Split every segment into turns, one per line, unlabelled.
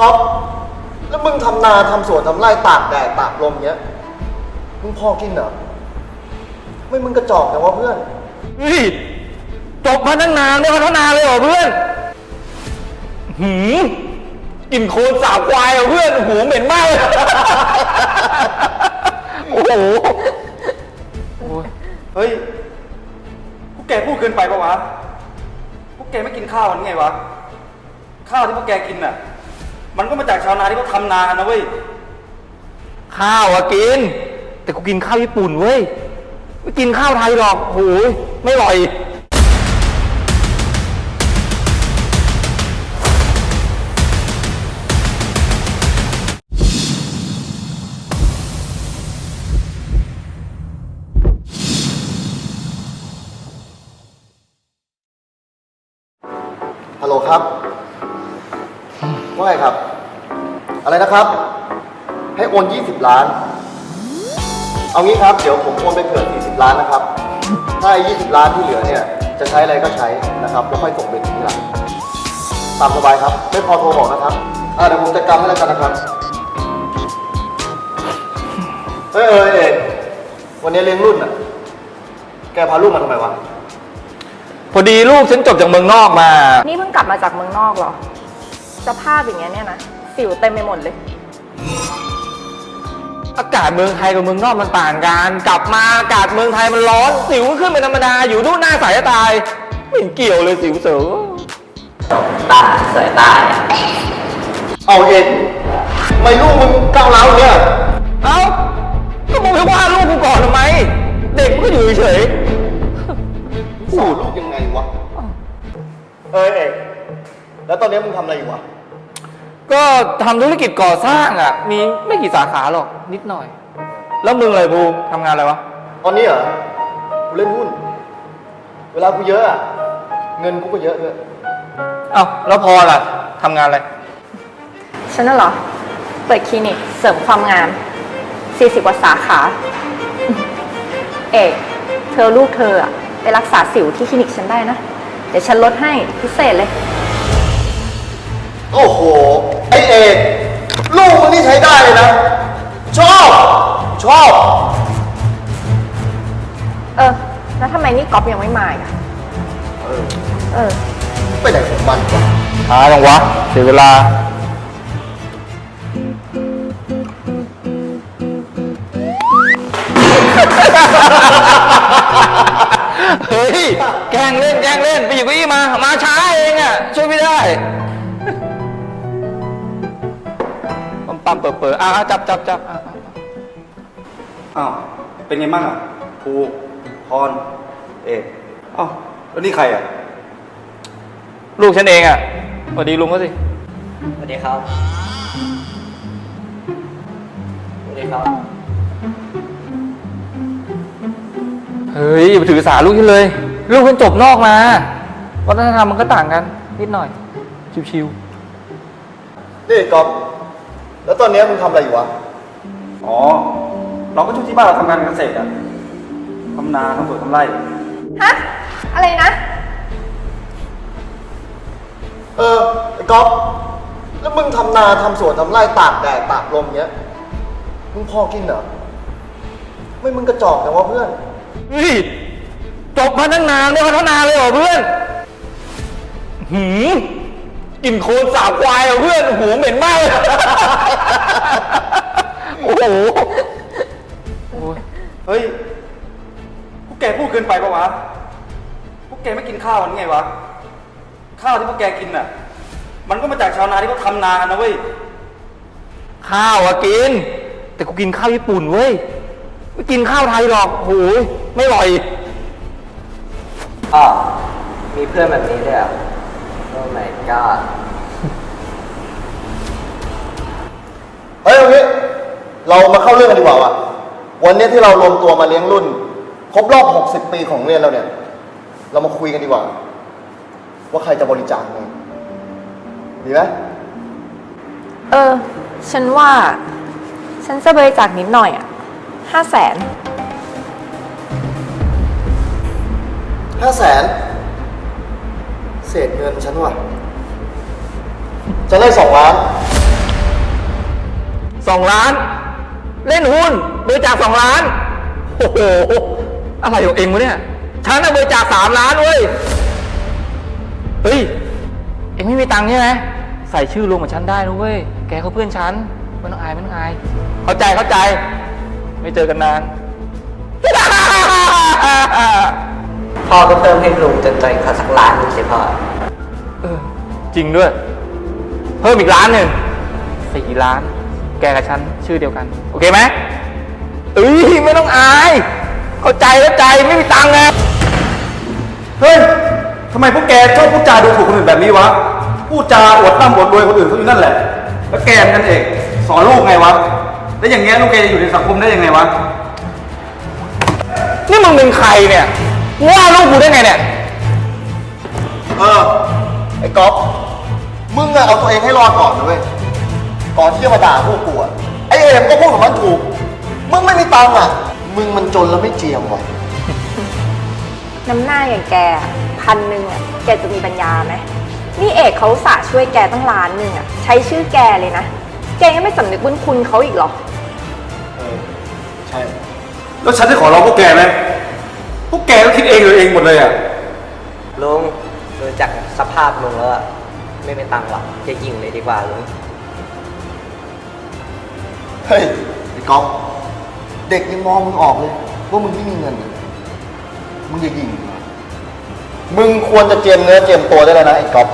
ก๊อฟแล้วมึงทำนาทำสวนทำไร่ตากแดดตากลมเงี้ย มึงพอกินเหรอ ไม่มึงกระจอกแต่ว่าเพื่อน
เฮ้ยจบมาตั้งนานไม่พัฒนาเลยเหรอเพื่อน หืมกลิ่นโคลนสาบควายเหรอเพื่อนหูเหม็นมากเลย โอ้โหโอ้ย
เฮ้ย พวกแกพูดเกินไปปะวะ พวกแกไม่กินข้าวกันไงวะ ข้าวที่พวกแกกินน่ะ มันก็มาจากชาวนาที่เขาทำนากันนะเว้ย
ข้าวอะกิน แต่กูกินข้าวญี่ปุ่นเว้ย ไม่กินข้าวไทยหรอกโหยไม่อร่อย
ฮัลโหลครับ ว่าไงครับ อะไรนะครับ ให้โอน 20 ล้าน เอางี้ครับ เดี๋ยวผมโอนไปเผื่อ40 ล้านนะครับ ถ้าไอ้20 ล้านที่เหลือเนี่ย จะใช้อะไรก็ใช้นะครับ แล้วค่อยส่งเป็นทีหลังตามสบายครับ ไม่พอโทรบอกนะครับอ่าเดี๋ยวผมจัดการให้แล้วกันนะครับ เฮ้ยเอยเอกวันนี้เลี้ยงรุ่นอะ แกพาลูกมาทำไมวะ
พอดีลูกฉันจบจากเมืองนอกมา
นี่เพิ่งกลับมาจากเมืองนอกเหรอสภาพอย่างเงี้ยเนี่ยนะ สิวเต็มไปหมดเลย
อากาศเมืองไทยกับเมืองนอกมันต่างกัน กลับมาอากาศเมืองไทยมันร้อนสิวก็ขึ้นเป็นธรรมดา อยู่ดูหน้าใสจะตาย ไม่เห็นเกี่ยวเลยสิวเสือ
ตาสายตาอะ
เอาเอกทำไมลูกมึงก้าวร้าวอย่างเนี่ย
เอ้าก็มึงไปว่าลูกกูก่อนทำไม เด็กมันก็อยู่เฉย
สอนลูกยังไงวะ เอ้ยเอกแล้วตอนนี้มึงทำอะไรอยู่วะ
ๆ ก็ทำธุรกิจก่อสร้างอะ มีไม่กี่สาขาหรอก นิดหน่อย แล้วมึงอะไรภูทำงานอะไรวะ
ตอนนี้เหรอ กูเล่นหุ้น เวลากูเยอะอะเงินกูก็เยอะด้วย
เอ้าแล้วพอล่ะทำงานอะไร
ฉันน่ะเหรอ เปิดคลินิกเสริมความงาม 40 กว่าสาขา เอกเธอลูกเธออะไปรักษาสิวที่คลินิกฉันได้นะ เดี๋ยวฉันลดให้พิเศษเลย
โอ้โหไอเอกลูกมึ งนี่ใช้ได้เลยนะ ชอบ ชอบ
เออ แล้วทำไมนี่ก๊อฟยังไม่มาอีกอะ
เออ
เออ
ไปไหนของมันวะ
ช้าจังวะ เสียเวลา เฮ้ย แกล้งเล่น แกล้งเล่น ไปหยิบเก้าอี้มา มาช้าเองอะ ช่วยไม่ได้ เปิดเปิดอะจับจับจับอะอะ
อ้าวเป็นไงบ้างอะภูพรเอกอ้าวแล้วนี่ใครอะ
ลูกฉันเองอะสวัสดีลุงก็สิ
สวัสดีครับสวัสดีครับ
เฮ้ยอย่าไปถือสาลูกฉันเลย ลูกฉันจบนอกมาวัฒนธรรมมันก็ต่างกัน นิดหน่อย ชิว
นี่กอบ แล้วตอนนี้มึงทำอะไรอยู่วะ
อ๋อ เราก็ช่วยที่บ้านเราทำงานเกษตรอะทำนาทำสวนทำไร่
ฮะ อะไรนะ
เออไอ้ก๊อฟแล้วมึงทำนาทำสวนทำไร่ตากแดดตากลมเงี้ย มึงพอกินเหรอ ไม่มึงกระจอกแต่ว่าเพื่อน
ๆเฮ้ยจบมาตั้งนานไม่พัฒนาเลยเหรอเพื่อน หืมกลิ่นโคลนสาบควายเหรอเพื่อนหูเหม็นมากเลย
นไปปะวะ พวกแกไม่กินข้าวกันไงวะ ข้าวที่พวกแกกินน่ะ มันก็มาจากชาวนาที่เขาทำนากันนะเว้ย
ข้าวอะกิน แต่กูกินข้าวญี่ปุ่นเว้ย ไม่กินข้าวไทยหรอกโหยไม่อร่อย
อ๋อมีเพื่อนแบบนี้ด้วยเหรอะโอ้ my god
เฮ้ยเอางี้เรามาเข้าเรื่องกันดีกว่าว่ะวันนี้ที่เรารวมตัวมาเลี้ยงรุ่น ครบรอบ 60 ปีของโรงเรียนเราเนี่ย เรามาคุยกันดีกว่า ว่าใครจะบริจาคเงินดีไหม
เออ ฉันว่า ฉันจะบริจาคนิดหน่อยอะห้าแสน
ห้าแสนเศษเงินฉันว่ะจะได้สองล้าน
สองล้าน เล่นหุ้นบริจาคสองล้าน โอ้โห อะไรของเองวะเนี่ย ฉันน่ะบริจาคสามล้านเว้ย เฮ้ย เองไม่มีตังค์ใช่ไหมใส่ชื่อรวมกับฉันได้นะเว้ย แกเขาเพื่อนฉันไม่ต้องอายไม่ต้องอาย เข้าใจเข้าใจ ไม่เจอกันนาน
พ่อก็เพิ่มให้ลุงจนใจเขาสักล้านหนึงสิพ่อ
เออ จริงด้วย เพิ่มอีกล้านหนึ่งสี่ล้าน แกกับฉันชื่อเดียวกัน โอเคไหมเอ้ยไม่ต้องอาย เข้าใจเข้าใจไม่มีตังค์ไง
เฮ้ยทำไมพวกแกชอบพูดจาดูถูกคนอื่นแบบนี้วะพูดจาอวดร่ำอวดรวยคนอื่นเขาอยู่นั่นแหละ แล้วแกมันกันเองสอนลูกไงวะ แล้วอย่างเงี้ยลูกแกจะอยู่ในสังคมได้ยังไงวะ
นี่มึงเป็นใครเนี่ยว่าลูกกูได้ไงเนี่ย
เออ ไอ้ก๊อฟมึงอะเอาตัวเองให้รอดก่อนนะเว้ย ก่อนที่จะมาด่าพวกกูอะไอ้เอ็มก็พูดกับมันถูก มึงไม่มีตังค์อะ มึงมันจนแล้วไม่เจียมว่ะ
น้ำหน้าอย่างแกพันหนึ่งอะแกจะมีปัญญาไหมนี่เอกเขาอุตสาห์ช่วยแกตั้งล้านหนึ่งอะใช้ชื่อแกเลยนะ แกยังไม่สำนึกบุญคุณเขาอีกเหรอ
ใช่
แล้วฉันจะขอร้องพวกแกไหมพวกแกก็คิดเองเลยเองหมดเลยอะ
ลุงดูจากสภาพลุงแล้วอะไม่เป็นตังค์หรอกจะยิงเลยดีกว่าลุง
เฮ้ยไอ้ก๊อฟ เด็กยังมองมึงออกเลยว่ามึงไม่มีเงินอะมึงอย่ายิง มึงควรจะเจียมเนื้อเจียมตัวได้แล้วนะไอ้ก๊อฟ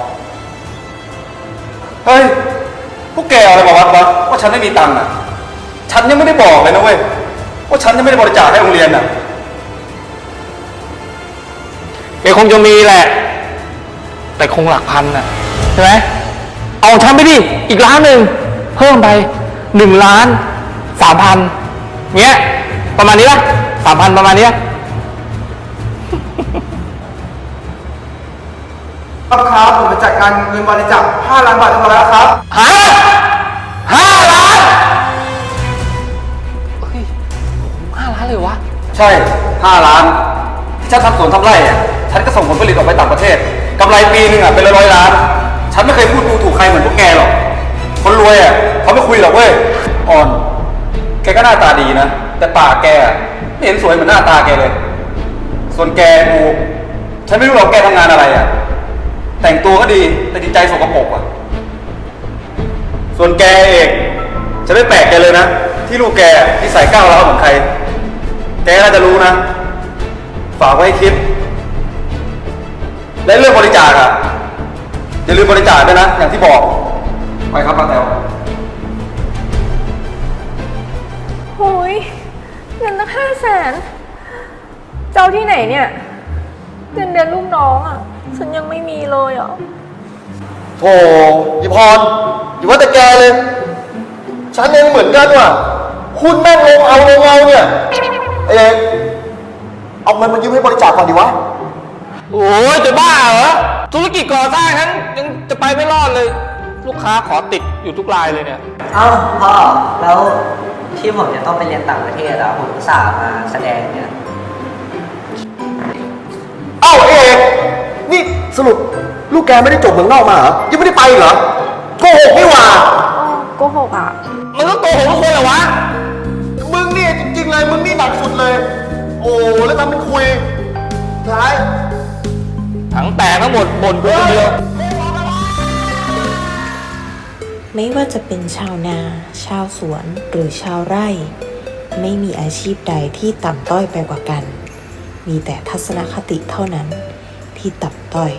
เฮ้ย พวกแกเอาอะไรมาวัดวะว่าฉันไม่มีตังค์อะ ฉันยังไม่ได้บอกเลยนะเว้ย ว่าฉันยังไม่ได้บริจาคให้โรงเรียนอะ
แกคงจะมีแหละ แต่คงหลักพันน่ะใช่ไหมเอาฉันไปดิ อีกล้านหนึ่งเพิ่มไปหนึ่งล้านสามพัน เงี้ย ประมาณนี้ละสามพันประมาณนี้ละ
ครับครับผมจะจัดการเงินบริจาค5ล้านบาทเรียบร้อยแล้วครับ
ฮะห้าล้านเฮ้ยห้าล้านเลยวะ
ใช่ห้าล้าน ที่ฉันทำสวนทำไร่อะฉันก็ส่งผลผลิตออกไปต่างประเทศกำไรปีหนึ่งอะเป็นร้อยๆล้าน ฉันไม่เคยพูดดูถูกใครเหมือนพวกแกหรอก คนรวยอะเขาไม่คุยหรอกเว้ย อ่อน แกก็หน้าตาดีนะ แต่ปากแกอะไม่เห็นสวยเหมือนหน้าตาแกเลย ส่วนแกกูฉันไม่รู้หรอกแกทำงานอะไรอะ แต่งตัวก็ดีแต่จิตใจสกปรกอะ ส่วนแกเองจะไม่แปลกใจเลยนะ ที่ลูกแกที่ใส่ก้าวร้าวเหมือนใคร แกน่าจะรู้นะ ฝากไว้ให้คิด และเรื่องบริจาคอะอย่าลืมบริจาคด้วยนะ อย่างที่บอก ไปครับป้าแตว
ห้าแสนเจ้าที่ไหนเนี่ยเงินเดือนลูกน้องอะ ฉันยังไม่มีเลยอะ
โธ่ยพรอย่าว่าแต่แกเลย ฉันเองเหมือนกันว่ะคุณแม่งลงเอาลงเอาเนี่ย เอกเอาเงินมายืมให้บริจาคก่อนดีวะ
โอ้ยจะบ้าเหรอ ธุรกิจก่อสร้างนั้นยังจะไปไม่รอดเลย ลูกค้าขอติดอยู่ทุกรายเลยเนี่ย
เอ้าพ่อแล้ว ที่ผมจะต้องไปเรียนต่างประเทศอะผมอุตส่าห์มาแสดงเนี่ย
เอ้าเอกนี่สรุปลูกแกไม่ได้จบเมืองนอกมาเหรอ ยังไม่ได้ไปเหรอโกหกนี่หว่า
อ๋อโกหกอะ
มันก็โกหกทุกคนเหรอวะ
มึงนี่จริงๆเลย มึงนี่หนักสุดเลย โอ้แล้วทำเป็นคุยท้าย
ทั้งแต่ทั้งหมดบ่นกูคนเดียว
ไม่ว่าจะเป็นชาวนา ชาวสวน หรือชาวไร่ ไม่มีอาชีพใดที่ต่ำต้อยไปกว่ากัน มีแต่ทัศนคติเท่านั้นที่ต่ำต้อย